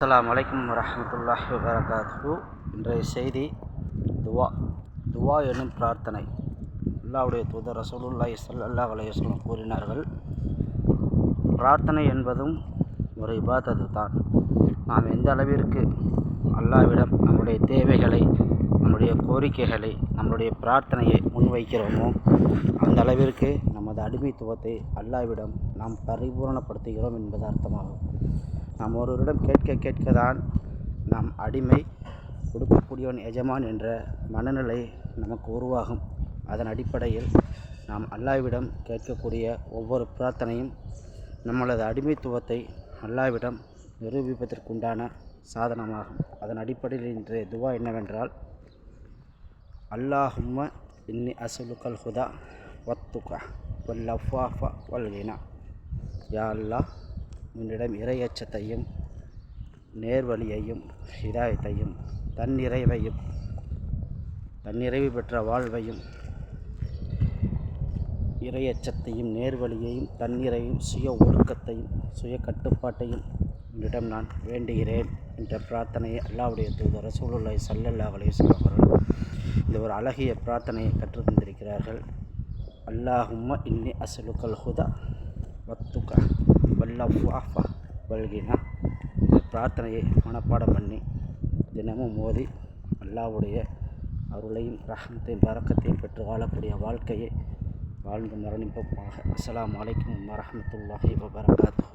அஸ்லாம் அலைக்கும் வரஹ்மத்துல்லாஹி வரகாத்து இன்றைய செய்தி துவா. துவா எனும் பிரார்த்தனை. அல்லாவுடைய தூதர் ரசூலுல்லாஹி ஸல்லல்லாஹு அலைஹி வஸல்லம் கூறினார்கள் பிரார்த்தனை என்பதும் ஒரு இபாதத்து தான். நாம் எந்த அளவிற்கு அல்லாஹ்விடம் நம்முடைய தேவைகளை நம்முடைய கோரிக்கைகளை நம்முடைய பிரார்த்தனையை முன்வைக்கிறோமோ அந்த அளவிற்கு நமது அடிமைத்துவத்தை அல்லாஹ்விடம் நாம் பரிபூரணப்படுத்துகிறோம் என்பது அர்த்தமாகும். நாம் ஒருவரிடம் கேட்க கேட்க தான் நாம் அடிமை கொடுக்கக்கூடியவன் எஜமான் என்ற மனநிலை நமக்கு உருவாகும். அதன் அடிப்படையில் நாம் அல்லாஹ்விடம் கேட்கக்கூடிய ஒவ்வொரு பிரார்த்தனையும் நம்மளது அடிமைத்துவத்தை அல்லாஹ்விடம் நிரூபிப்பதற்குண்டான சாதனமாகும். அதன் அடிப்படையில் இன்றைய துவா என்னவென்றால் அல்லாஹும்ம இன்னி அசுலுக்கல் ஹுதா வத்துகா வல் அஃபாஃபா வல் யா அல்லாஹ் உன்னிடம் இறையச்சத்தையும் நேர்வழியையும் ஹிதாயத்தையும் தன்னிறைவையும் தன்னிறைவு பெற்ற வாழ்வையும் இறையச்சத்தையும் நேர்வழியையும் தன்னிறையும் சுய ஒழுக்கத்தையும் சுய கட்டுப்பாட்டையும் உன்னிடம் நான் வேண்டுகிறேன் என்ற பிரார்த்தனையை அல்லாவுடைய தூதர் ரசூலுல்லாஹி ஸல்லல்லாஹு அலைஹி அவர்கள் இந்த ஒரு அழகிய பிரார்த்தனையை கற்றுத் தந்திருக்கிறார்கள் அல்லாஹும்ம இன்னி அசலுக்கல் ஹுதா. வத்துக்க. வல்லஃபாஃபா. வல்கினா. இந்த பிரார்த்தனையை மனப்பாடம் பண்ணி தினமும் மோதி அல்லாவுடைய அருளையும் ரஹமத்தையும் பறக்கத்தையும் பெற்று வாழக்கூடிய வாழ்க்கையை வாழ்ந்து மரணிப்போமாக. அஸ்லாம் அலைக்கும் வரஹ்மத்துல்லாஹி வபரகாத்துஹு.